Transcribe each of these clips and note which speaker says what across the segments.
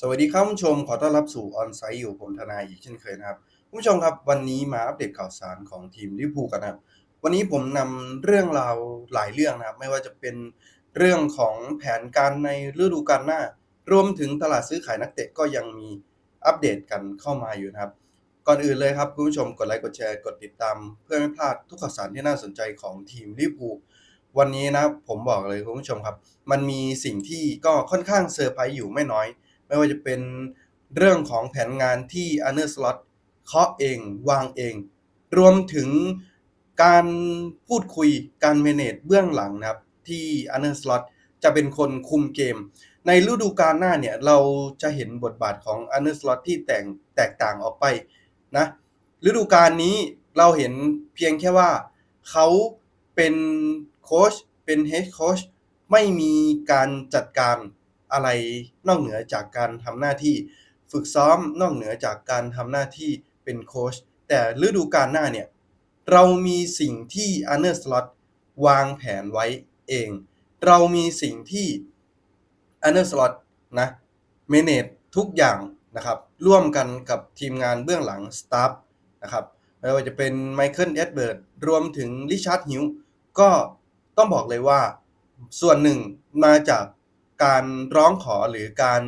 Speaker 1: สวัสดีครับคุณผู้ชมขอต้อนรับสู่ออนไซต์อยู่ผมทนายอีกเช่นเคยนะครับคุณผู้ชมครับวันนี้มาอัปเดตข่าวสารของทีมลิเวอร์พูลกันนะครับ วันนี้ผมนำเรื่องราวหลายเรื่องนะครับ ไม่ว่าจะเป็นเรื่องของแผนการในฤดูกาลหน้า รวมถึงตลาดซื้อขายนักเตะก็ยังมีอัปเดตกันเข้ามาอยู่นะครับ ก่อนอื่นเลยครับคุณผู้ชมกดไลค์กดแชร์กดติดตาม เพื่อไม่พลาดทุกข่าวสารที่น่าสนใจของทีมลิเวอร์พูลวันนี้นะผมบอกเลยคุณผู้ชมครับ มันมีสิ่งที่ก็ค่อนข้างเซอร์ไพรส์อยู่ไม่น้อย ไม่ว่าจะเป็นเรื่องของแผนงานที่อันเนอร์สล็อตเคาะเองวางเอง รวมถึงการพูดคุยการเมเนจเบื้องหลังนะครับ ที่อันเนอร์สล็อตจะเป็นคนคุมเกม ในฤดูกาลหน้าเนี่ย เราจะเห็นบทบาทของอันเนอร์สล็อตที่แตกแตกต่างออกไปนะฤดูกาลนี้เราเห็นเพียงแค่ว่าเขาเป็นโค้ชเป็นเฮดโค้ชไม่มีการจัดการ อะไรนอกเหนือจากการทำหน้าที่ ฝึกซ้อมนอกเหนือจากการทำหน้าที่เป็นโค้ชแต่ฤดูกาลหน้าเนี่ยเรามีสิ่งที่อันเนอร์สล็อตวางแผนไว้เอง เรามีสิ่งที่อันเนอร์สล็อตนะเมเนจทุกอย่างนะครับ ร่วมกันกับทีมงานเบื้องหลังสตาฟนะครับไม่ว่าจะเป็นไมเคิลเอ็ดเบิร์ดรวมถึงริชาร์ดฮิวก็ต้องบอกเลยว่าส่วนหนึ่งมาจาก การร้องขอหรือการ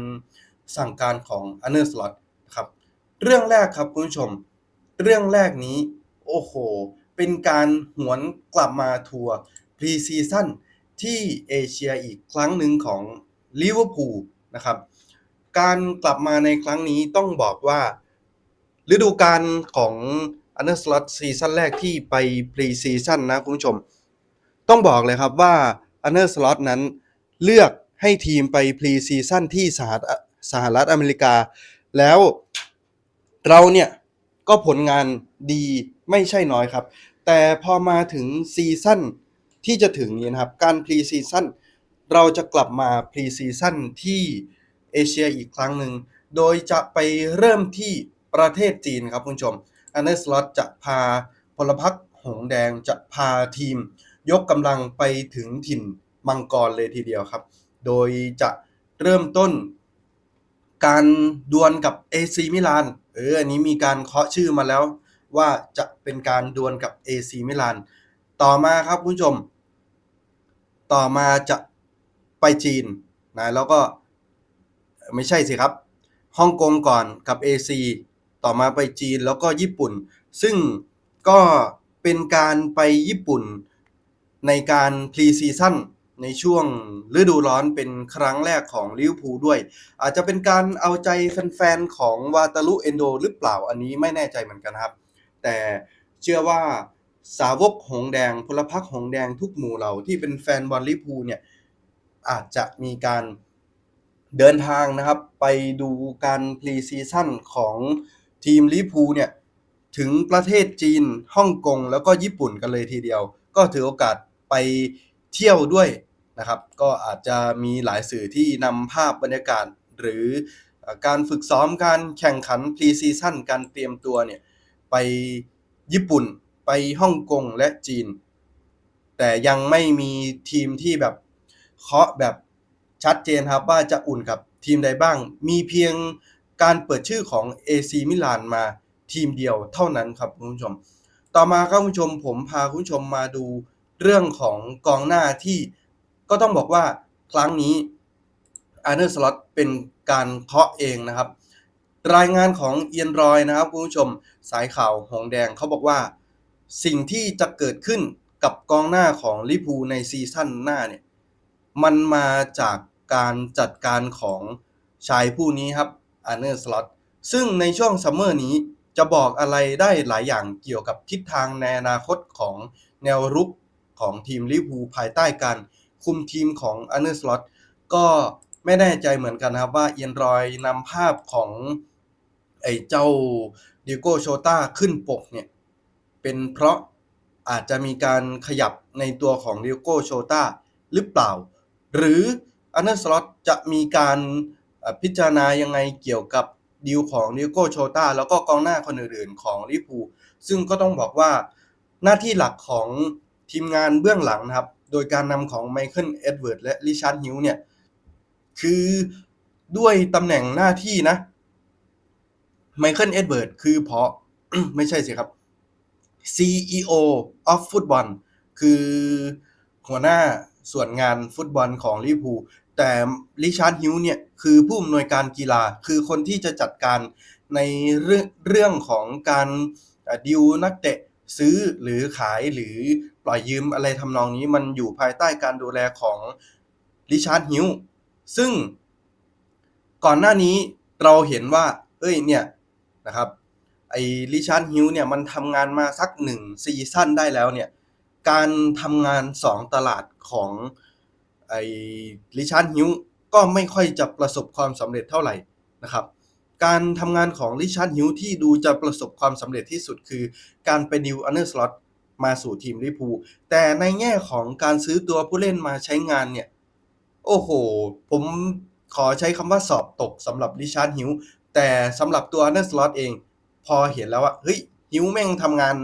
Speaker 1: สั่งการของอันเนอร์สล็อตครับเรื่องแรกครับคุณผู้ชม เรื่องแรกนี้โอ้โห เป็นการหวนกลับมาทัวร์พรีซีซั่นที่เอเชียอีกครั้งหนึ่งของลิเวอร์พูลนะครับการกลับมาในครั้งนี้ต้องบอกว่า ฤดูกาลของอันเดอร์สล็อตซีซั่นแรกที่ไปพรีซีซั่นนะคุณผู้ชม ต้องบอกเลยครับว่าอันเดอร์สล็อตนั้นเลือก ให้ทีมไปพรีซีซั่นที่สหรัฐสหรัฐอเมริกา แล้วเราเนี่ยก็ผลงานดีไม่ใช่น้อยครับ แต่พอมาถึงซีซั่นที่จะถึงนี้นะครับ การพรีซีซั่นเราจะกลับมาพรีซีซั่นที่เอเชียอีกครั้งหนึ่ง โดยจะไปเริ่มที่ประเทศจีนครับคุณผู้ชมอันเดอร์สล็อตจะพาพลพรรคหงแดงจะพาทีม ยกกำลังไปถึงถิ่นมังกรเลยทีเดียวครับ โดยจะเริ่มต้นการดวลกับ AC มิลาน เออ อันนี้มีการเคาะชื่อมาแล้วว่าจะเป็นการดวลกับ AC มิลาน ต่อมาครับคุณผู้ชม ต่อมาจะไปจีนนะแล้วก็ไม่ใช่สิครับฮ่องกงก่อนกับ AC ต่อมาไปจีนแล้วก็ญี่ปุ่น ซึ่งก็เป็นการไปญี่ปุ่นในการพรีซีซั่น ในช่วงฤดูร้อนเป็นครั้งแรกของลิเวอร์พูลด้วย อาจจะเป็นการเอาใจแฟนๆของวาตาลุเอนโดหรือเปล่าอันนี้ไม่แน่ใจเหมือนกันครับ แต่เชื่อว่าสาวกหงแดงพลพรรคหงแดงทุกหมู่เหล่าที่เป็นแฟนบอลลิเวอร์พูลเนี่ยอาจจะมีการเดินทางนะครับ ไปดูการพรีซีซั่นของทีมลิเวอร์พูลเนี่ยถึงประเทศจีนฮ่องกงแล้วก็ญี่ปุ่นกันเลยทีเดียว ก็ถือโอกาสไป เที่ยวด้วยนะครับ ก็อาจจะมีหลายสื่อที่นำภาพบรรยากาศ หรือการฝึกซ้อมการแข่งขันพรีซีซั่นการเตรียมตัวเนี่ยไปญี่ปุ่นไปฮ่องกงและจีน แต่ยังไม่มีทีมที่แบบเคาะแบบชัดเจนครับว่าจะอุ่นกับทีมใดบ้าง มีเพียงการเปิดชื่อของ AC มิลานมาทีมเดียวเท่านั้นครับคุณผู้ชม ต่อมาครับคุณผู้ชมผมพาคุณผู้ชมมาดู เรื่องของกองหน้าที่ก็ต้องบอกว่าครั้งนี้อาร์เนอร์สล็อตเป็นการเคาะเองนะครับ รายงานของเอียนรอยนะครับคุณผู้ชมสายข่าวหงแดงเขาบอกว่า สิ่งที่จะเกิดขึ้นกับกองหน้าของลิพูในซีซั่นหน้าเนี่ยมันมาจากการจัดการของชายผู้นี้ครับอาร์เนอร์สล็อตซึ่งในช่วงซัมเมอร์นี้จะบอกอะไรได้หลายอย่างเกี่ยวกับทิศทางในอนาคตของแนวรุก ของทีมลิเวอร์พูลภายใต้การคุมทีมของอันเนอร์สล็อตก็ไม่แน่ใจเหมือนกันนะครับว่าเอียนรอยนำภาพของไอ้เจ้าดิโก้โชตาขึ้นปกเนี่ยเป็นเพราะอาจจะมีการขยับในตัวของดิโก้โชตาหรือเปล่า หรืออันเนอร์สล็อตจะมีการพิจารณายังไงเกี่ยวกับดีลของดิโก้โชตาแล้วก็กองหน้าคนอื่นๆของลิปูซึ่งก็ต้องบอกว่าหน้าที่หลักของ ทีมงานเบื้องหลังนะครับ โดยการนำของไมเคิลเอ็ดเวิร์ดและริชาร์ดฮิวเนี่ย คือด้วยตำแหน่งหน้าที่นะไมเคิลเอ็ดเวิร์ดคือเพอไม่ใช่สิครับ CEO of Football คือหัวหน้าส่วนงานฟุตบอลของลิเวอร์พูลแต่ริชาร์ดฮิวเนี่ยคือผู้อำนวยการกีฬาคือคนที่จะจัดการในเรื่องเรื่องของการดิวนักเตะ ซื้อหรือขายหรือปล่อยยืมอะไรทำนองนี้มันอยู่ภายใต้การดูแลของริชาร์ดฮิวซึ่งก่อนหน้านี้เราเห็นว่า เอ้ยเนี่ยนะครับไอ้ริชาร์ดฮิวเนี่ยมันทำงานมาสักหนึ่งซีซั่นได้แล้วเนี่ยการทำงาน2ตลาดของไอ้ริชาร์ดฮิวก็ไม่ค่อยจะประสบความสำเร็จเท่าไหร่นะครับ การทำงานของริชาร์ดฮิวที่ดูจะประสบความสำเร็จที่สุดคือ การไปดิวอันเดอร์สล็อตมาสู่ทีมลิพูแต่ในแง่ของการซื้อตัวผู้เล่นมาใช้งานเนี่ย โอ้โห ผมขอใช้คำว่าสอบตกสำหรับริชาร์ดฮิวแต่สำหรับตัวอันเดอร์สล็อตเอง พอเห็นแล้วว่าเฮ้ยฮิวแม่งทำงาน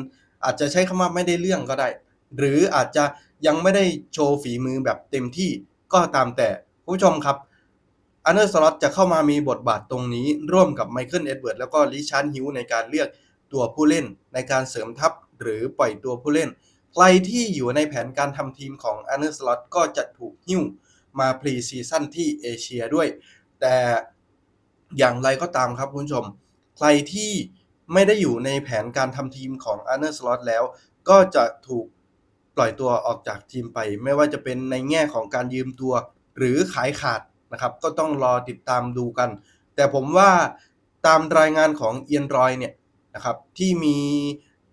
Speaker 1: อาจจะใช้คำว่าไม่ได้เรื่องก็ได้ หรืออาจจะยังไม่ได้โชว์ฝีมือแบบเต็มที่ก็ตามแต่ผู้ชมครับ อันเดอร์สล็อตจะเข้ามามีบทบาทตรงนี้ร่วมกับไมเคิลเอ็ดเวิร์ดแล้วก็ริชาร์ดฮิวในการเลือกตัวผู้เล่นในการเสริมทัพหรือปล่อยตัวผู้เล่น ใครที่อยู่ในแผนการทำทีมของอันเดอร์สล็อตก็จะถูกหิ้วมาพรีซีซั่นที่เอเชียด้วย แต่อย่างไรก็ตามครับคุณผู้ชม ใครที่ไม่ได้อยู่ในแผนการทำทีมของอันเดอร์สล็อตแล้ว ก็จะถูกปล่อยตัวออกจากทีมไป ไม่ว่าจะเป็นในแง่ของการยืมตัว หรือขายขาด นะครับ ก็ต้องรอติดตามดูกัน แต่ผมว่าตามรายงานของเอียนรอยเนี่ยนะครับที่มี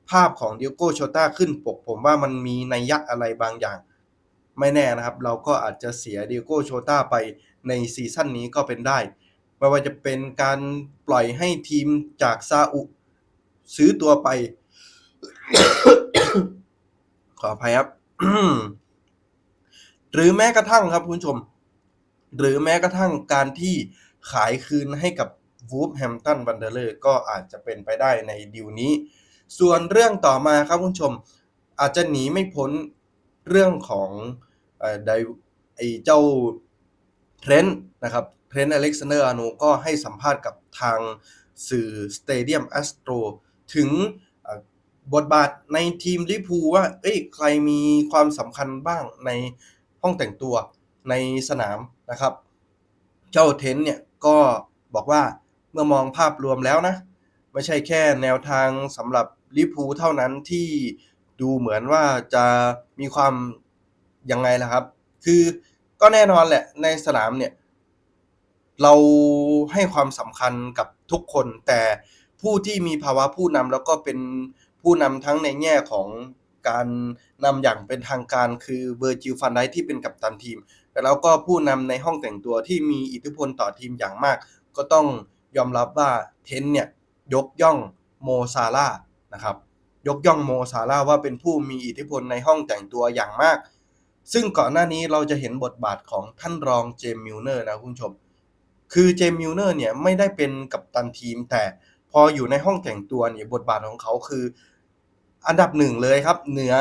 Speaker 1: ภาพของเดียโก้โชต้าขึ้นปก ผมว่ามันมีนัยยะอะไรบางอย่าง ไม่แน่นะครับ เราก็อาจจะเสียเดียโก้โชต้าไปในซีซั่นนี้ก็เป็นได้ ไม่ว่าจะเป็นการปล่อยให้ทีมจากซาอุซื้อตัวไป ขออภัยครับ หรือแม้กระทั่งครับคุณผู้ชม หรือแม้กระทั่งการที่ขายคืนให้กับวูฟแฮมตันวันเดอร์เลอร์ก็อาจจะเป็นไปได้ในดิวนี้ ส่วนเรื่องต่อมาครับคุณผู้ชมอาจจะหนีไม่พ้นเรื่องของไอไอเจ้าเทรนต์นะครับเทรนต์อเล็กซานเดอร์อาโนก็ให้สัมภาษณ์กับทางสื่อสเตเดียมแอสโตรถึงบทบาทในทีมลิพูว่า เอ้ยใครมีความสำคัญบ้างในห้องแต่งตัว ในสนามนะครับ เจ้าเทนเนี่ยก็บอกว่าเมื่อมองภาพรวมแล้วนะ ไม่ใช่แค่แนวทางสำหรับลิพูเท่านั้นที่ดูเหมือนว่าจะมีความยังไงล่ะครับ คือก็แน่นอนแหละในสนามเนี่ย เราให้ความสำคัญกับทุกคน แต่ผู้ที่มีภาวะผู้นำแล้วก็เป็นผู้นำทั้งในแง่ของ การนำอย่างเป็นทางการคือเบอร์จิลฟันไดที่เป็นกัปตันทีม แล้วก็ผู้นำในห้องแต่งตัวที่มีอิทธิพลต่อทีมอย่างมาก ก็ต้องยอมรับว่าเทนเนี่ยยกย่องโมซาร่านะครับยกย่องโมซาร่าว่าเป็นผู้มีอิทธิพลในห้องแต่งตัวอย่างมาก ซึ่งก่อนหน้านี้เราจะเห็นบทบาทของท่านรองเจมมิลเนอร์นะคุณผู้ชม คือเจมมิลเนอร์เนี่ยไม่ได้เป็นกัปตันทีม แต่พออยู่ในห้องแต่งตัวเนี่ยบทบาทของเขาคือ อันดับหนึ่งเลยครับ เหนือ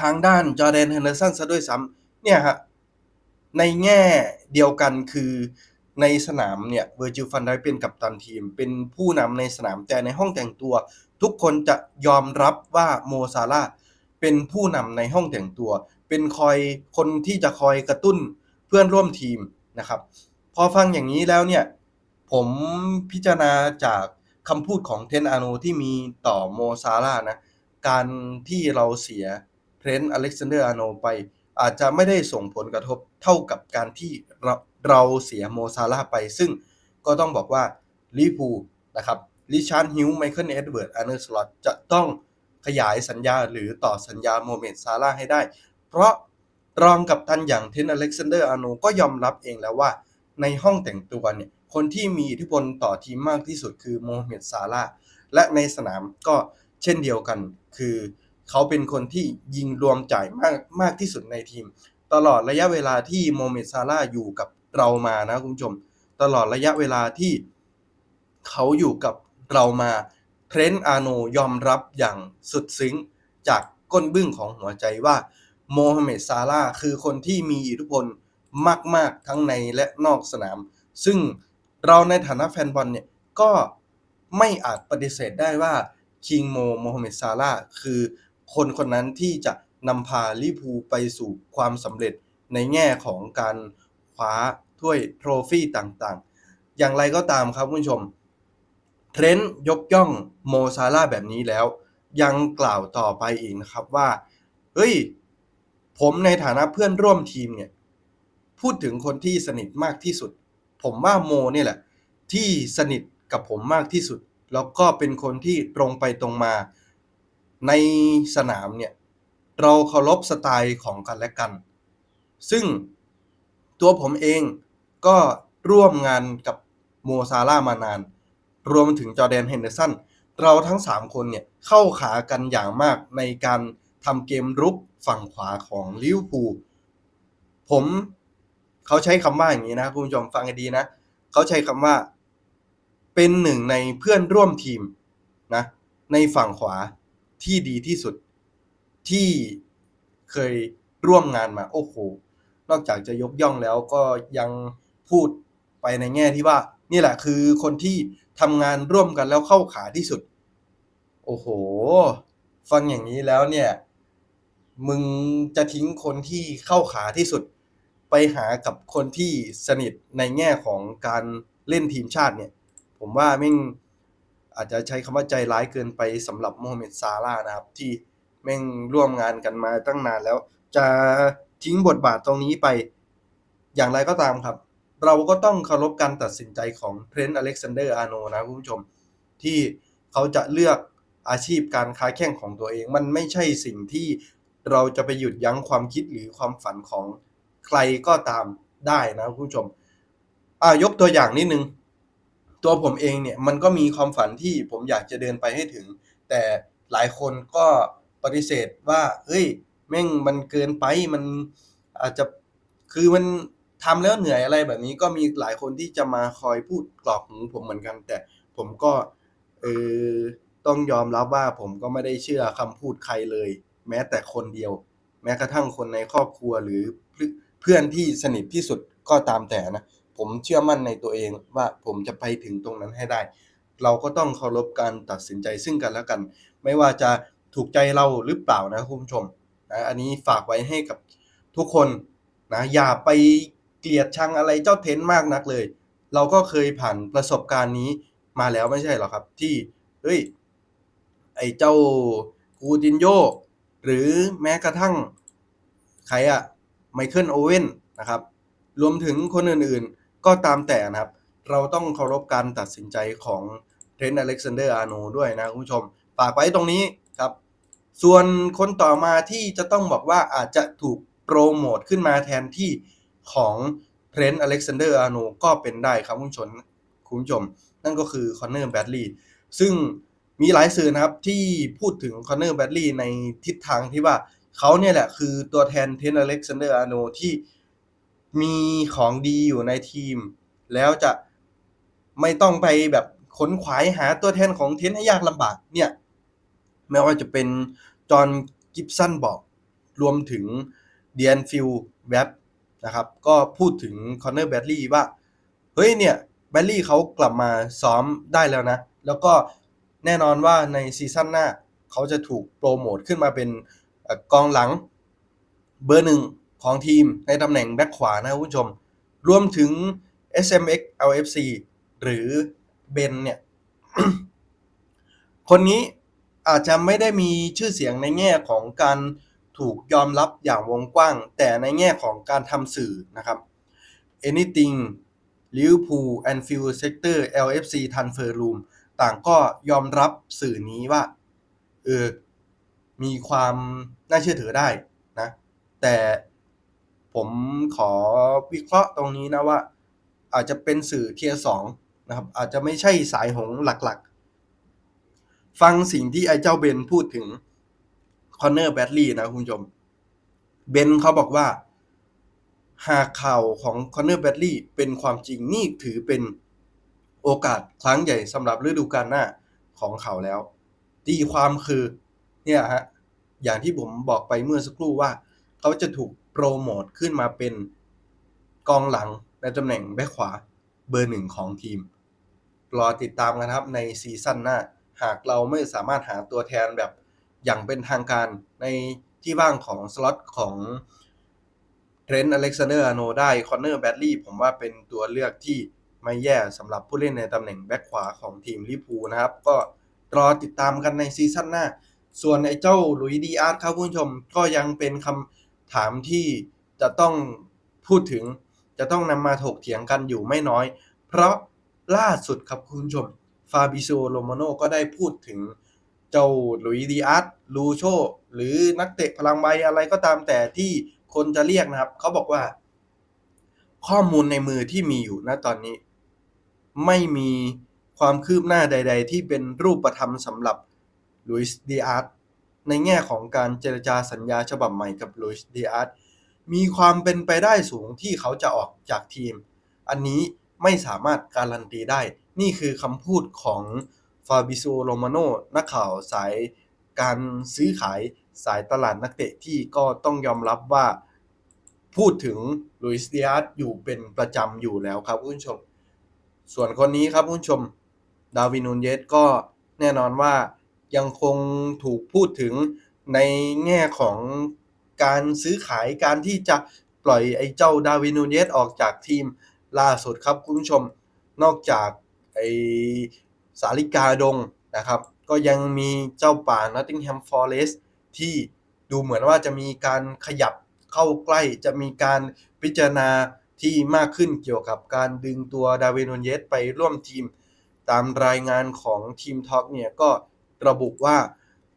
Speaker 1: ทางด้านจอร์แดนเฮนเดอร์สันซะด้วยซ้ำเนี่ยฮะในแง่เดียวกันคือในสนามเนี่ยเวอร์จิลฟันได้เป็นกัปตันทีม เป็นผู้นำในสนามแต่ในห้องแต่งตัว ทุกคนจะยอมรับว่าโมซาร่าเป็นผู้นำในห้องแต่งตัว เป็นคอยคนที่จะคอยกระตุ้นเพื่อนร่วมทีมนะครับ พอฟังอย่างนี้แล้วเนี่ย ผมพิจารณาจาก คำพูดของเทนอาโนที่มีต่อโมซาร่านะ การที่เราเสียเทรนต์อเล็กซานเดอร์อาโนไป อาจจะไม่ได้ส่งผลกระทบเท่ากับการที่เราเราเสียโมซาร่าไป ซึ่งก็ต้องบอกว่าลิปูนะครับลิชาร์ดฮิวไมเคิลเอ็ดเวิร์ดอันเดอร์สลอตจะต้องขยายสัญญาหรือต่อสัญญาโมเมดซาร่าให้ได้ เพราะรองกับตันอย่างเทนอเล็กซานเดอร์อาโนก็ยอมรับเองแล้วว่าในห้องแต่งตัวเนี่ย คนที่มีอิทธิพลต่อทีมมากที่สุดคือโมฮัมเหม็ดซาร่าและในสนามก็เช่นเดียวกัน คือเขาเป็นคนที่ยิงรวมจ่ายมากมากที่สุดในทีม ตลอดระยะเวลาที่โมฮัมเหม็ดซาร่าอยู่กับเรามานะคุณผู้ชม ตลอดระยะเวลาที่เขาอยู่กับเรามาเทรนต์อาโนยอมรับอย่างสุดซึ้งจากก้นบึ้งของหัวใจว่าโมฮัมเหม็ดซาร่าคือคนที่มีอิทธิพลมาก ๆ ทั้งในและนอกสนาม ซึ่ง เราในฐานะแฟนบอลเนี่ยก็ไม่อาจปฏิเสธได้ว่าคิงโมโมฮัมเหม็ดซาลาคือคนคนนั้นที่จะนำพาลิพูไปสู่ความสำเร็จในแง่ของการคว้าถ้วยโทรฟี่ต่างๆ อย่างไรก็ตามครับคุณผู้ชม เทรนต์ยกย่องโมซาลาแบบนี้แล้ว ยังกล่าวต่อไปอีกนะครับว่า เฮ้ย ผมในฐานะเพื่อนร่วมทีมเนี่ย พูดถึงคนที่สนิทมากที่สุด ผมว่าโมเนี่ยแหละ ที่สนิทกับผมมากที่สุด แล้วก็เป็นคนที่ตรงไปตรงมา ในสนามเนี่ย เราเคารพสไตล์ของกันและกัน ซึ่งตัวผมเองก็ร่วมงานกับโมซาร่ามานาน รวมถึงจอแดนเฮนเดอร์สันเราทั้ง 3 คนเนี่ยเข้าขากันอย่างมากในการทำเกมรุกฝั่งขวาของลิเวอร์พูลผม เขาใช้คำว่าอย่างนี้นะคุณผู้ชมฟังให้ดีนะเขาใช้คำว่า เป็นหนึ่งในเพื่อนร่วมทีมนะในฝั่งขวาที่ดีที่สุดที่เคยร่วมงานมา โอ้โห นอกจากจะยกย่องแล้วก็ยังพูดไปในแง่ที่ว่า นี่แหละคือคนที่ทำงานร่วมกันแล้วเข้าขาที่สุด โอ้โห ฟังอย่างนี้แล้วเนี่ย มึงจะทิ้งคนที่เข้าขาที่สุด ไปหากับคนที่สนิทในแง่ของการเล่นทีมชาติเนี่ย ผมว่าแม่งอาจจะใช้คำว่าใจร้ายเกินไปสำหรับโมฮัมเหม็ดซาร่านะครับ ที่แม่งร่วมงานกันมาตั้งนานแล้ว จะทิ้งบทบาทตรงนี้ไปอย่างไรก็ตามครับ เราก็ต้องเคารพการตัดสินใจของเทรนต์อเล็กซานเดอร์อาร์โนนะคุณผู้ชม ที่เขาจะเลือกอาชีพการค้าแข่งของตัวเอง มันไม่ใช่สิ่งที่เราจะไปหยุดยั้งความคิดหรือความฝันของ ใครก็ตามได้นะคุณผู้ชมอ่ายกตัวอย่างนิดนึง ตัวผมเองเนี่ยมันก็มีความฝันที่ผมอยากจะเดินไปให้ถึง แต่หลายคนก็ปฏิเสธว่าเฮ้ยแม่งมันเกินไปมันอาจจะคือมันทำแล้วเหนื่อยอะไรแบบนี้ก็มีหลายคนที่จะมาคอยพูดกรอกหูผมเหมือนกัน แต่ผมก็เออต้องยอมรับว่าผมก็ไม่ได้เชื่อคำพูดใครเลย แม้แต่คนเดียว แม้กระทั่งคนในครอบครัวหรือ เพื่อนที่สนิทที่สุดก็ตามแต่นะ ผมเชื่อมั่นในตัวเองว่าผมจะไปถึงตรงนั้นให้ได้ เราก็ต้องเคารพการตัดสินใจซึ่งกันและกัน ไม่ว่าจะถูกใจเราหรือเปล่านะคุณผู้ชมนะอันนี้ฝากไว้ให้กับทุกคนนะอย่าไปเกลียดชังอะไรเจ้าเทนมากนักเลย เราก็เคยผ่านประสบการณ์นี้มาแล้วไม่ใช่หรอครับ ที่เฮ้ยไอ้เจ้ากูตินโยหรือแม้กระทั่งใครอะ ไมเคิลโอเว่นนะครับ รวมถึงคนอื่นๆ ก็ตามแต่นะครับ เราต้องเคารพการตัดสินใจของเทรนต์อเล็กซานเดอร์อาร์โนด้วยนะคุณผู้ชม ฝากไว้ตรงนี้ครับ ส่วนคนต่อมาที่จะต้องบอกว่าอาจจะถูกโปรโมทขึ้นมาแทนที่ของเทรนต์อเล็กซานเดอร์อาร์โนก็เป็นได้ครับคุณผู้ชมคุณผู้ชม นั่นก็คือคอนเนอร์แบดลีย์ซึ่งมีหลายสื่อนะครับที่พูดถึงคอนเนอร์แบดลีย์ในทิศทางที่ว่า เขาเนี่ยแหละคือตัวแทนเทนต์อเล็กซานเดอร์อาโนที่มีของดีอยู่ในทีม แล้วจะไม่ต้องไปแบบขนขวายหาตัวแทนของเทนให้ยากลำบากเนี่ยไม่ว่าจะเป็นจอห์นกิฟสันบอกรวมถึงเดียนฟิลแวบนะครับ ก็พูดถึงคอนเนอร์แบดลี่ว่า เฮ้ยเนี่ยแบดลี่เขากลับมาซ้อมได้แล้วนะ แล้วก็แน่นอนว่าในซีซั่นหน้า เขาจะถูกโปรโมทขึ้นมาเป็น กองหลังเบอร์หนึ่งของทีมในตำแหน่งแบ็คขวานะคุณผู้ชม รวมถึง SMX LFC หรือเบนเนี่ย คนนี้อาจจะไม่ได้มีชื่อเสียงในแง่ของการถูกยอมรับอย่างวงกว้าง แต่ในแง่ของการทำสื่อนะครับ Anything Liverpool Anfield Sector LFC Transfer Room ต่างก็ยอมรับสื่อนี้ว่าเออ มีความน่าเชื่อถือได้นะ แต่ผมขอวิเคราะห์ตรงนี้นะว่า อาจจะเป็นสื่อเทียรสองนะครับ อาจจะไม่ใช่สายหงหลักๆ ฟังสิ่งที่ไอ้เจ้าเบนพูดถึงคอนเนอร์แบดลี่นะคุณผู้ชม เบนเขาบอกว่า หากข่าวของคอนเนอร์แบดลี่เป็นความจริงนี่ถือเป็นโอกาสครั้งใหญ่สำหรับฤดูกาลหน้าของเขาแล้ว ตีความคือ เนี่ยฮะอย่างที่ผมบอกไปเมื่อสักครู่ว่า เขาจะถูกโปรโมทขึ้นมาเป็นกองหลังในตำแหน่งแบ็คขวาเบอร์หนึ่งของทีม รอติดตามกันครับในซีซั่นหน้า หากเราไม่สามารถหาตัวแทนแบบอย่างเป็นทางการในที่ว่างของสล็อตของเทรนต์อเล็กซานเดอร์อโนได้คอนเนอร์แบดลี่ผมว่าเป็นตัวเลือกที่ไม่แย่สำหรับผู้เล่นในตำแหน่งแบ็คขวาของทีมลิเวอร์พูนะครับ ก็รอติดตามกันในซีซั่นหน้า ส่วนไอ้เจ้าหลุยดีอาร์ตครับคุณผู้ชมก็ยังเป็นคำถามที่จะต้องพูดถึง จะต้องนำมาถกเถียงกันอยู่ไม่น้อย เพราะล่าสุดครับคุณผู้ชมฟาบิโซโรมาโนก็ได้พูดถึงเจ้าหลุยดีอาร์ตลูโชหรือนักเตะพลังใบอะไรก็ตามแต่ที่คนจะเรียกนะครับ เขาบอกว่า ข้อมูลในมือที่มีอยู่ณตอนนี้ ไม่มีความคืบหน้าใด ๆ ที่เป็นรูปธรรมสำหรับ ลุยส์ดีอาร์ตในแง่ของการเจรจาสัญญาฉบับใหม่กับลุยส์ดีอาร์ตมีความเป็นไปได้สูงที่เขาจะออกจากทีม อันนี้ไม่สามารถการันตีได้ นี่คือคำพูดของฟาบิโซโรมาโนนักข่าวสายการซื้อขายสายตลาดนักเตะที่ก็ต้องยอมรับว่า พูดถึงลุยส์ดีอาร์อยู่เป็นประจำอยู่แล้วครับคุณผู้ชม ส่วนคนนี้ครับคุณผู้ชม ดาวินูนเยสก็แน่นอนว่า ยังคงถูกพูดถึงในแง่ของการซื้อขายการที่จะปล่อยไอ้เจ้าดาวินูนเยสออกจากทีมล่าสุดครับคุณผู้ชมนอกจากไอ้สาลิกาดงนะครับ ก็ยังมีเจ้าป่านอตติงแฮมฟอร์เรสที่ดูเหมือนว่าจะมีการขยับเข้าใกล้จะมีการพิจารณาที่มากขึ้นเกี่ยวกับการดึงตัวดาวินูนเยสไปร่วมทีม ตามรายงานของทีมท็อกเนี่ยก็ ระบุว่า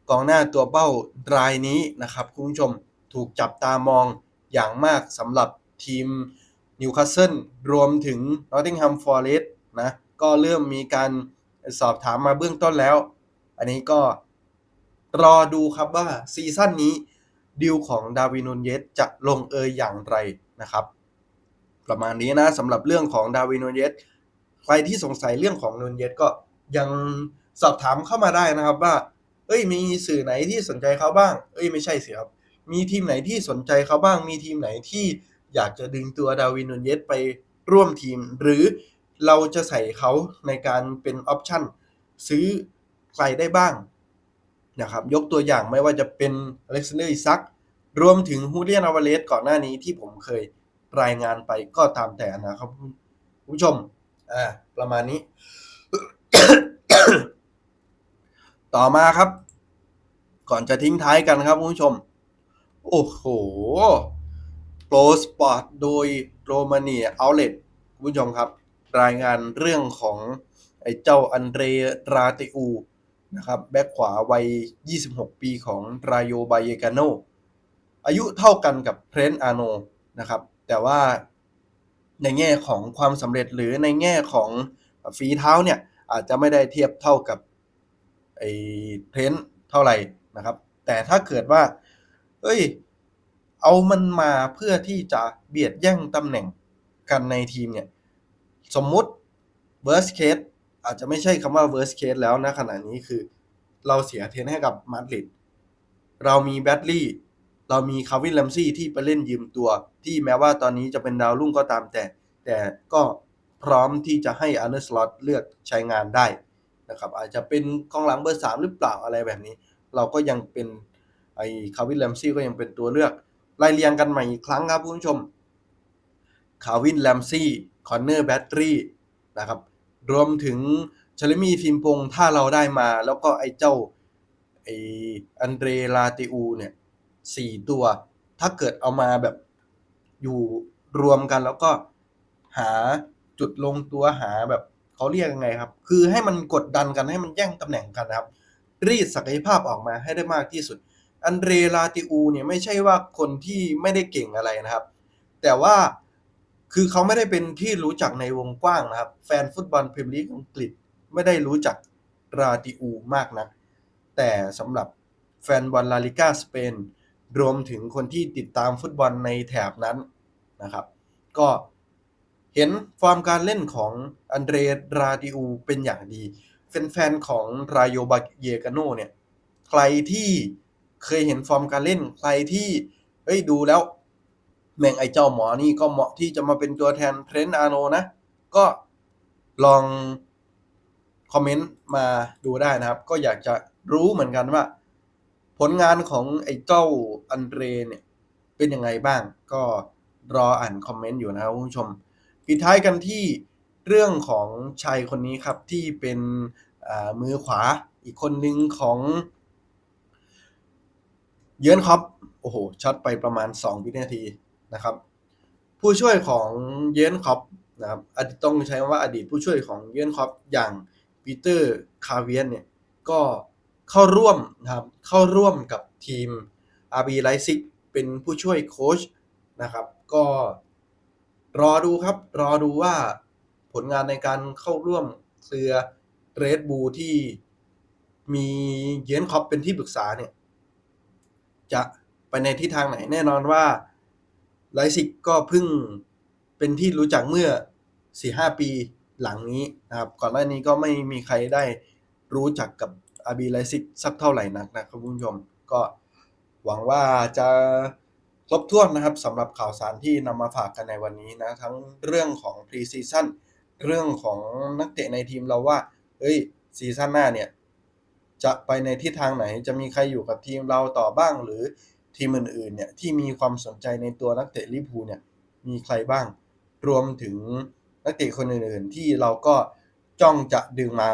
Speaker 1: กองหน้าตัวเป้ารายนี้นะครับคุณผู้ชมถูกจับตามองอย่างมากสำหรับทีมนิวคาสเซิลรวมถึงนอตติงแฮมฟอร์เรสต์นะก็เริ่มมีการสอบถามมาเบื้องต้นแล้ว อันนี้ก็รอดูครับว่าซีซั่นนี้ดิวของดาวินนเยสจะลงเอยอย่างไรนะครับ ประมาณนี้นะสำหรับเรื่องของดาวินนเยสใครที่สงสัยเรื่องของนนเยสก็ยัง สอบถามเข้ามาได้นะครับว่า เอ้ย มีสื่อไหนที่สนใจเขาบ้าง เอ้ย ไม่ใช่สิครับ มีทีมไหนที่สนใจเขาบ้าง มีทีมไหนที่อยากจะดึงตัวดาวินนูนเยสไปร่วมทีม หรือเราจะใส่เขาในการเป็นออปชั่นซื้อใครได้บ้างนะครับยกตัวอย่างไม่ว่าจะเป็นอเล็กซานเดอร์อิซักรวมถึงฮูเลียนอวาเลสก่อนหน้านี้ที่ผมเคยรายงานไปก็ตามแต่นะครับคุณผู้ชมอ่าประมาณนี้ ต่อมาครับ ก่อนจะทิ้งท้ายกันครับคุณผู้ชม โอ้โหโปรสปอร์ตโดยโรมาเนียเอาเลตคุณผู้ชมครับ รายงานเรื่องของไอ้เจ้าอันเดรราติอูนะครับแบ็คขวาวัย 26 ปีของรายโยบายกาโนอายุเท่ากันกับเพรนอาโนนะครับ แต่ว่าในแง่ของความสำเร็จหรือในแง่ของฝีเท้าเนี่ย อาจจะไม่ได้เทียบเท่ากับ ไอ้เทรนเท่าไหร่นะครับ แต่ถ้าเกิดว่า เอ้ย เอามันมาเพื่อที่จะเบียดแย่งตำแหน่งกันในทีมเนี่ย สมมุติ worst case อาจจะไม่ใช่คำว่า worst case แล้วนะขณะนี้คือเราเสียเทนให้กับมาดริดเรามีแบตลี่ เรามีคาวินแลมซี่ที่ไปเล่นยืมตัว ที่แม้ว่าตอนนี้จะเป็นดาวรุ่งก็ตามแต่ แต่ก็พร้อมที่จะให้อันเดอร์สล็อตเลือกใช้งานได้ นะครับอาจจะเป็นกองหลังเบอร์สามหรือเปล่าอะไรแบบนี้ เราก็ยังเป็นไอ้คาวินแลมซี่ก็ยังเป็นตัวเลือกไล่เรียงกันใหม่อีกครั้งครับคุณผู้ชมคาวินแลมซี่คอนเนอร์แบตตรีนะครับรวมถึงเชลมี่ฟิมพงถ้าเราได้มา แล้วก็ไอ้เจ้าไอ้อันเดรลาติอูเนี่ยสี่ตัวถ้าเกิดเอามาแบบอยู่รวมกันแล้วก็หาจุดลงตัวหาแบบ เขาเรียกยังไงครับ คือให้มันกดดันกันให้มันแย่งตำแหน่งกันนะครับ รีดศักยภาพออกมาให้ได้มากที่สุด อันเดรลาติอูเนี่ยไม่ใช่ว่าคนที่ไม่ได้เก่งอะไรนะครับ แต่ว่าคือเขาไม่ได้เป็นที่รู้จักในวงกว้างนะครับ แฟนฟุตบอลพรีเมียร์ลีกอังกฤษไม่ได้รู้จักราติอูมากนัก แต่สำหรับแฟนบอลลาลิก้าสเปนรวมถึงคนที่ติดตามฟุตบอลในแถบนั้นนะครับ ก็ เห็นฟอร์มการเล่นของอันเดรราดิอูเป็นอย่างดีแฟนๆของรายโยบาเยกาโนเนี่ย ใครที่เคยเห็นฟอร์มการเล่น ใครที่เฮ้ยดูแล้ว แม่งไอเจ้าหมอนี่ก็เหมาะที่จะมาเป็นตัวแทนเทรนอาโนนะ ก็ลองคอมเมนต์มาดูได้นะครับ ก็อยากจะรู้เหมือนกันว่า ผลงานของไอ้เจ้าอันเดรเนี่ย เป็นยังไงบ้าง ก็รออ่านคอมเมนต์อยู่นะครับคุณผู้ชม ปิดท้ายกันที่เรื่องของชายคนนี้ครับที่เป็นมือขวาอีกคนหนึ่งของ เยือนครับโอ้โหช็อตไปประมาณ 2 วินาทีนะครับ ผู้ช่วยของเยือนคอปนะครับอดีตต้องใช้คำว่าอดีตผู้ช่วยของเยือนคอปอย่างปีเตอร์คาเวียนเนี่ยก็เข้าร่วมนะครับเข้าร่วมกับทีม RB Leipzig เป็นผู้ช่วยโค้ชนะครับ ก็ รอดูครับ รอดูว่าผลงานในการเข้าร่วมเครือเรดบูที่มีเยนคอปเป็นที่ปรึกษาเนี่ย จะไปในทิศทางไหนแน่นอนว่าไลซิกก็เพิ่งเป็นที่รู้จักเมื่อ 4-5 ปีหลังนี้นะครับ ก่อนหน้านี้ก็ไม่มีใครได้รู้จักกับอาบีไลซิกสักเท่าไหร่นักนะครับคุณผู้ชม ก็หวังว่าจะ ครบถ้วนนะครับสำหรับข่าวสารที่นำมาฝากกันในวันนี้นะ ทั้งเรื่องของพรีซีซั่นเรื่องของนักเตะในทีมเราว่าเฮ้ยซีซั่นหน้าเนี่ย จะไปในทิศทางไหนจะมีใครอยู่กับทีมเราต่อบ้างหรือทีมอื่นๆเนี่ยที่มีความสนใจในตัวนักเตะลิพูเนี่ยมีใครบ้าง รวมถึงนักเตะคนอื่นๆที่เราก็จ้องจะดึงมา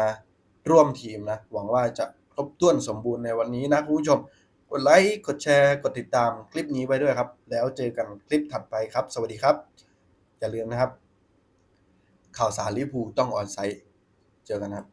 Speaker 1: ร่วมทีมนะ หวังว่าจะครบถ้วนสมบูรณ์ในวันนี้นะคุณผู้ชม กดไลค์ กดแชร์ กดติดตามคลิปนี้ไว้ด้วยครับ แล้วเจอกันคลิปถัดไปครับ สวัสดีครับ อย่าลืมนะครับ ข่าวสารลิพูต้องออนไซต์ เจอกันครับ